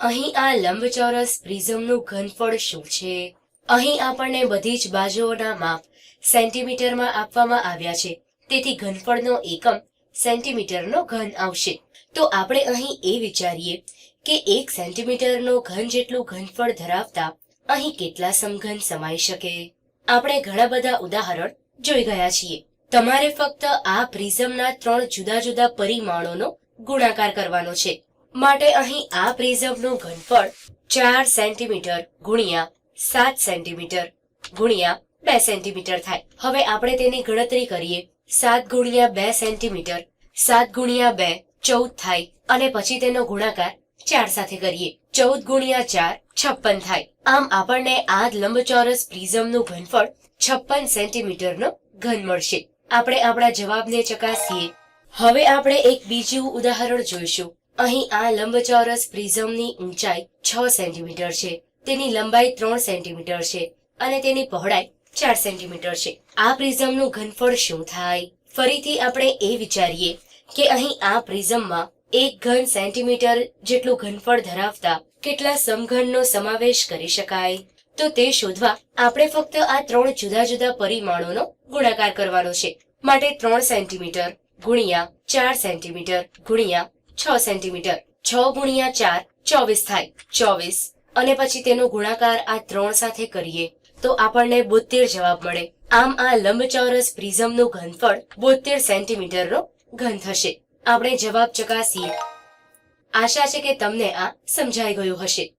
અહીં આ લંબચોરસ પ્રિઝમનું ઘનફળ શું છે? અહીં આપણને બધી જ બાજુઓના માપ સેન્ટીમીટરમાં આપવામાં આવ્યા છે. તેથી ઘનફળનો એકમ સેન્ટીમીટરનો ઘન આવશે. તો આપણે અહીં એ વિચારીએ કે એક સેન્ટીમીટરનો ઘન જેટલું ઘનફળ ધરાવતા અહીં કેટલા સમઘન સમાઈ શકે? આપણે ઘણા બધા ઉદાહરણ જોઈ ગયા છીએ. તમારે ફક્ત આ પ્રિઝમના ત્રણ જુદા જુદા પરિમાણોનો ગુણાકાર કરવાનો છે. માટે અહીં આ પ્રિઝમનું ઘનફળ ચાર સેન્ટીમીટર ગુણ્યા સાત સેન્ટીમીટર ગુણ્યા બે સેન્ટીમીટર થાય. હવે આપણે તેની ગણતરી કરીએ. સાત ગુણ્યા બે સેન્ટીમીટર, સાત ગુણ્યા બે ચૌદ થાય અને પછી તેનો ગુણાકાર ચાર સાથે કરીએ. ચૌદ ગુણ્યા ચાર છપ્પન થાય. આમ આપણને આ લંબચોરસ પ્રિઝમનું ઘનફળ છપ્પન સેન્ટીમીટરનો ઘન મળશે. આપણે આપણા જવાબને ચકાસીએ. હવે આપણે એક બીજું ઉદાહરણ જોઈશું. અહીં આ લંબચોરસ પ્રિઝમની ઊંચાઈ છ સેન્ટીમીટર છે, તેની લંબાઈ ત્રણ સેન્ટીમીટર છે અને તેની પહોળાઈ ચાર સેન્ટીમીટર છે. આ પ્રિઝમનું ઘનફળ શું થાય? ફરીથી આપણે એ વિચારીએ કે અહીં આ પ્રિઝમમાં એક ઘન સેન્ટીમીટર જેટલું ઘનફળ ધરાવતા કેટલા સમઘનનો સમાવેશ કરી શકાય? તો તે શોધવા આપણે ફક્ત આ ત્રણ જુદા જુદા પરિમાણોનો ગુણાકાર કરવાનો છે. માટે ત્રણ સેન્ટીમીટર ગુણ્યા ચાર સેન્ટીમીટર ગુણ્યા છ સેન્ટીમીટર, છ ગુણ્યા ચાર, ચોવીસ થાય. ચોવીસ. અને પછી તેનો ગુણાકાર આ ત્રણ સાથે કરીએ, તો આપણને બોતેર જવાબ મળે. આમ આ લંબચોરસ પ્રિઝમનું ઘનફળ બોતેર સેન્ટીમીટરનો ઘન થશે. આપણે જવાબ ચકાસીએ. આશા છે કે તમને આ સમજાઈ ગયું હશે.